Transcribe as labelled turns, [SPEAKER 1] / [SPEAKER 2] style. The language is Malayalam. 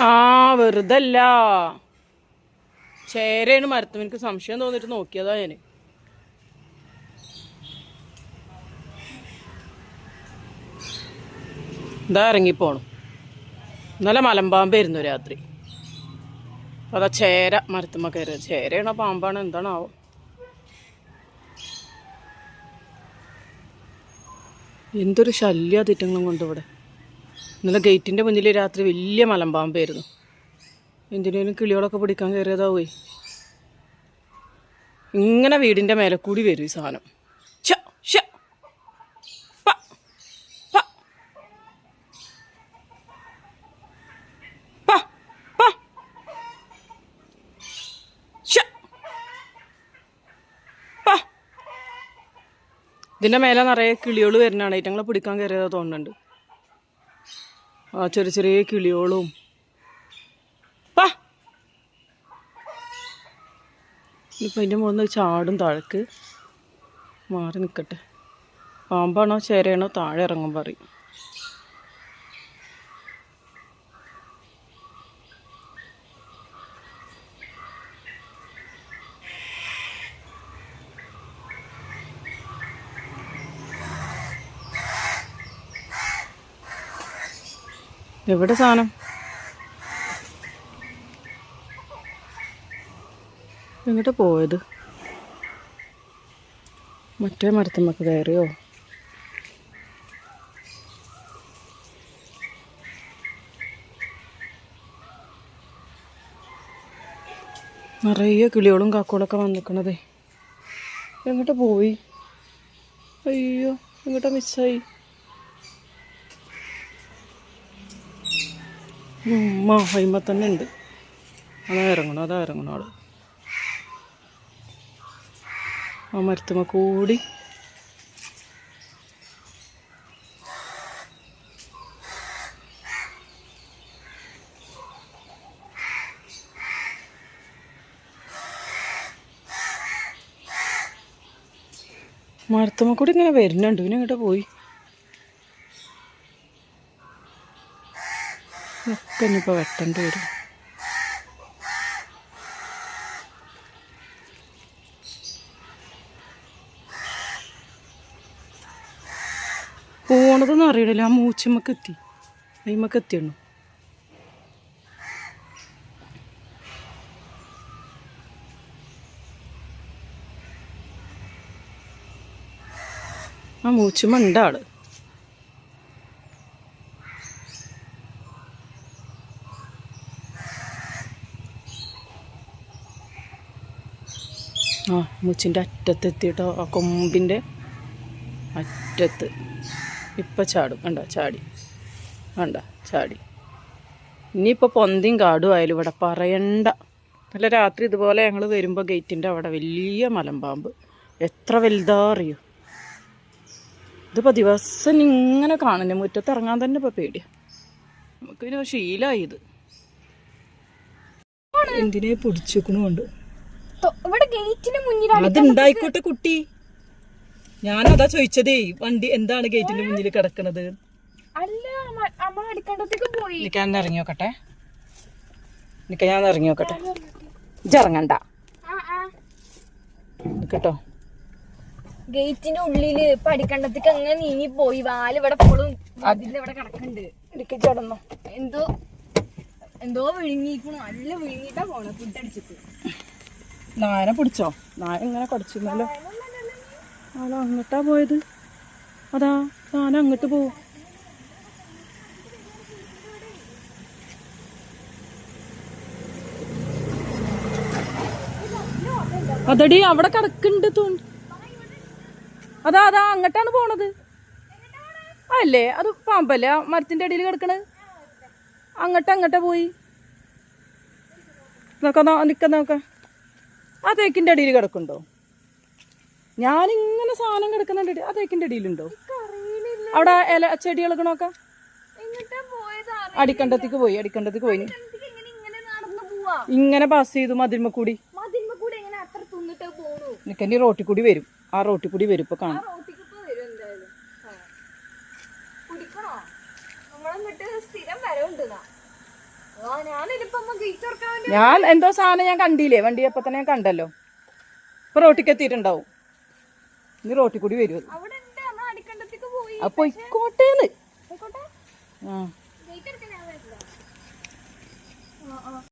[SPEAKER 1] ആ വെറുതല്ല. ചേരയാണ് മരത്തും. എനിക്ക് സംശയം തോന്നിട്ട് നോക്കിയതാ ഞാൻ. ഇതാ ഇറങ്ങിപ്പോണു. ഇന്നലെ മലമ്പാമ്പായിരുന്നു രാത്രി. അതാ ചേര മരത്തുമ്മ കയറിയത്. ചേരയാണോ പാമ്പാണോ എന്താണാവോ? എന്തൊരു ശല്യ തിറ്റങ്ങളും കൊണ്ട് ഇവിടെ ഇന്നലെ ഗേറ്റിന്റെ മുന്നിൽ രാത്രി വലിയ മലമ്പാമ്പായിരുന്നു. എന്തിനേലും കിളികളൊക്കെ പിടിക്കാൻ കയറിയതാവേ. ഇങ്ങനെ വീടിന്റെ മേലെ കൂടി വരും ഈ സാധനം. ഇതിന്റെ മേലെ നിറയെ കിളികൾ വരുന്നതാണ് ഏറ്റങ്ങളെ പിടിക്കാൻ കയറിയതാ തോന്നുന്നുണ്ട്. ആ ചെറിയ ചെറിയ കിളിയോളും. ഇപ്പം അതിന്റെ മുകളിൽ നിന്ന് ചാടും താഴേക്ക്. മാറി നിൽക്കട്ടെ പാമ്പാണോ ചേരയാണോ താഴെ ഇറങ്ങും പറയും. എവിടെ സാധനം? എങ്ങോട്ട് പോയത്? മറ്റേ മരത്തുമ്മക്ക് കയറിയോ? നിറയെ കിളികളും കാക്കോളൊക്കെ വന്നിക്കണതേ. എങ്ങോട്ട് പോയി? അയ്യോ എങ്ങോട്ടാ മിസ്സായി ഹൈമ തന്നെ ഉണ്ട് അതാ ഇറങ്ങണം അതാ ഇറങ്ങണം ആൾ ആ മരത്തുമ്മ കൂടി മരത്തുമ്മ കൂടി ഇങ്ങനെ വരുന്നുണ്ട് പിന്നെ ഇങ്ങോട്ട് പോയി ഒക്കെ ഇനിയിപ്പോൾ വെട്ടേണ്ടി വരും. പോണതൊന്നും അറിയണില്ല ആ മൂച്ചമ്മക്ക് എത്തി. അയിമ്മക്ക് എത്തിയണ്ണു. ആ മൂച്ചമ്മ ഉണ്ട് ആൾ. ആ മൂച്ചിന്റെ അറ്റത്ത് എത്തിയിട്ടോ. ആ കൊമ്പിന്റെ അറ്റത്ത്. ഇപ്പം ചാടും. കണ്ട? ചാടി. കണ്ട? ചാടി. ഇനിയിപ്പോൾ പൊന്തിയും കാടും ആയാലും ഇവിടെ പറയണ്ട. നല്ല രാത്രി ഇതുപോലെ ഞങ്ങൾ വരുമ്പോൾ ഗേറ്റിന്റെ അവിടെ വലിയ മലമ്പാമ്പ്. എത്ര വലുതാ അറിയോ? ഇതിപ്പോൾ ദിവസം ഇങ്ങനെ കാണുന്നു. മുറ്റത്ത് ഇറങ്ങാൻ തന്നെ ഇപ്പോൾ പേടിയാണ് നമുക്ക് ശീലമായി ഇത്. എന്തിനെ പൊടിച്ചേക്കണുണ്ട്
[SPEAKER 2] ഇവിടെ ഗേറ്റിന് മുന്നിലാണ്
[SPEAKER 1] അതുണ്ടായിക്കോട്ടെ കുട്ടി. ഞാനതാ ചോദിച്ചതേ വണ്ടി എന്താണ് ഗേറ്റിന്റെ മുന്നിൽ കിടക്കണത്?
[SPEAKER 2] അല്ല അമ്മ- അടിക്കണ്ടത്തേക്ക് പോയി.
[SPEAKER 1] ഞാൻ ഇറങ്ങി നോക്കട്ടെ. നിക്ക ഞാൻ ഇറങ്ങി നോക്കട്ടെ. ഇറങ്ങണ്ട. കേട്ടോ
[SPEAKER 2] ഗേറ്റിന്റെ ഉള്ളിൽ പടിക്കണ്ടത്തേക്ക് അങ്ങനെ നീങ്ങി പോയി. വാൽ ഇവിടെ എപ്പോഴും അതിന്റെ ഇവിടെ കിടക്കുന്നുണ്ട്.
[SPEAKER 1] ചടന്നോ.
[SPEAKER 2] എന്തോ എന്തോ വിഴുങ്ങിക്കണു നല്ല വിഴുങ്ങിട്ടാ പോണ ഫുഡ് അടിച്ചിട്ട്.
[SPEAKER 1] നായനെ പിടിച്ചോ? നായ ഇങ്ങനെ കടിച്ചിരുന്നല്ലോ. ആളോ അങ്ങോട്ടാ പോയത്? അതാ നാന അങ്ങോട്ട് പോവും. അതടി അവിടെ കിടക്കുന്നുണ്ട് തോന്നി അതാ അതാ അങ്ങോട്ടാണ് പോണത്. അല്ലേ? അത് പാമ്പല്ലേ? മരത്തിന്റെ അടിയിൽ കിടക്കണത്? അങ്ങോട്ടാ പോയി. നോക്കാം നിക്കാം നോക്കാം. ആ തേക്കിന്റെ അടിയിൽ കിടക്കുന്നുണ്ടോ? ഞാനിങ്ങനെ സാധനം കിടക്കുന്നുണ്ട്. ആ തേക്കിന്റെ അടിയിലുണ്ടോ? അവിടെ ഇല ചെടികളൊക്കെ നോക്കാം അടിക്കണ്ടത്തേക്ക് പോയി അടിക്കണ്ടത്തേക്ക് പോയി.
[SPEAKER 2] ഇങ്ങനെ
[SPEAKER 1] പാസ് ചെയ്തു മതിന്മ കൂടി.
[SPEAKER 2] റോട്ടി
[SPEAKER 1] നിക്കന്റെ റോട്ടിൽ കൂടി വരും. ആ റോട്ടിൽ കൂടി വരും ഇപ്പൊ കാണാം.
[SPEAKER 2] സ്ഥിരം വരവുണ്ട്
[SPEAKER 1] ഞാൻ എന്തോ സാധനം ഞാൻ കണ്ടില്ലേ? വണ്ടി അപ്പൊ തന്നെ ഞാൻ കണ്ടല്ലോ. ഇപ്പൊ റോട്ടിക്ക് എത്തിയിട്ടുണ്ടാവും. ഇനി റോട്ടിൽ കൂടി വരും അത്.
[SPEAKER 2] അവിടെ ഉണ്ട്. അമ്മ അടിക്കണ്ടത്തേക്ക് പോയി.
[SPEAKER 1] അപ്പൊ ഇക്കോട്ടേന്ന്
[SPEAKER 2] ആയിക്കോട്ടെ
[SPEAKER 1] ആ.
[SPEAKER 2] ഗേറ്റ് എടുക്കാൻ ഞാൻ വരില്ല. ആ ആ.